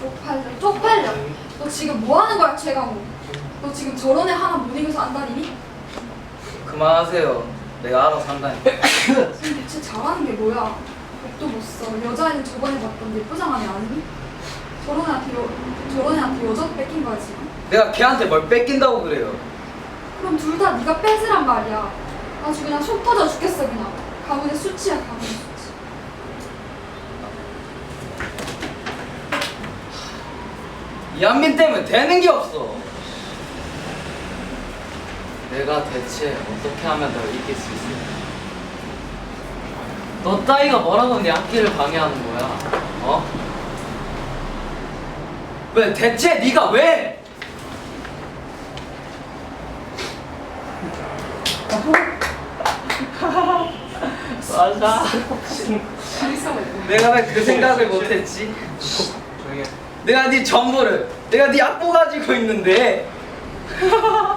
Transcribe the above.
쪽팔려 쪽팔려 너 지금 뭐 하는 거야 최강호 너 지금 저런 애 하나 못 이겨서 안 다니니? 그만하세요. 내가 알아서 한다니. 지금 대체 잘하는 게 뭐야 옷도 못써 여자애는 저번에 봤던 예쁘장한 애 아니니? 저런 애한테 여, 저런 애한테 여자도 뺏긴 거야 지금? 내가 걔한테 뭘 뺏긴다고 그래요. 그럼 둘 다 네가 뺏으란 말이야 아주 그냥 속 터져 죽겠어 그냥 수치야 가문의 수치 이한빈 때문에 되는 게 없어. 내가 대체 어떻게 하면 널 이길 수 있을까? 너 따위가 뭐라고 내 학기를 방해하는 거야? 어? 왜 대체 네가 왜? 맞아. 내가 왜 그 생각을 못했지? 내가 네 정보를 내가 네 악보 가지고 있는데